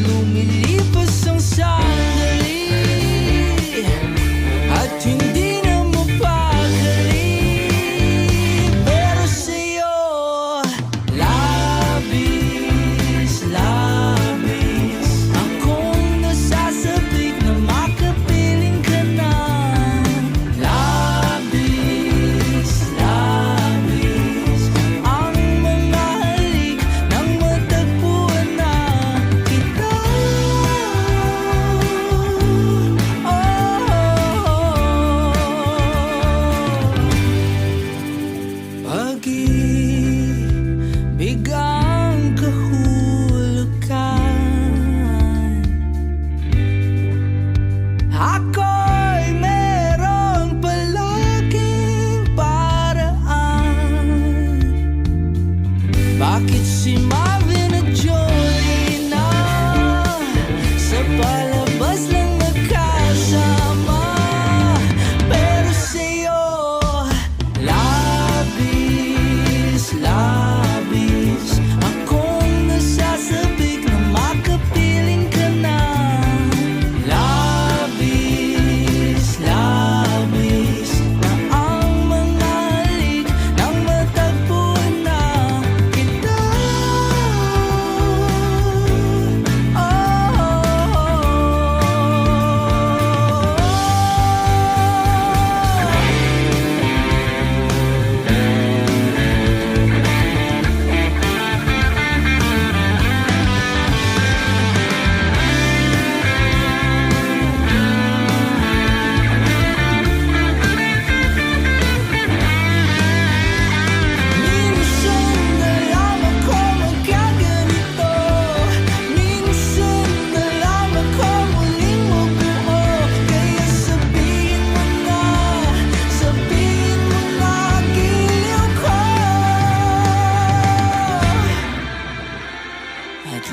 no me leave são some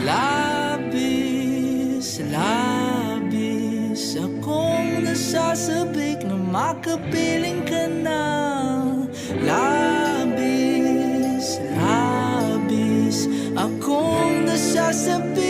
labis, labis Akong nasasabik na makapiling ka na. Labis, labis Akong nasasabik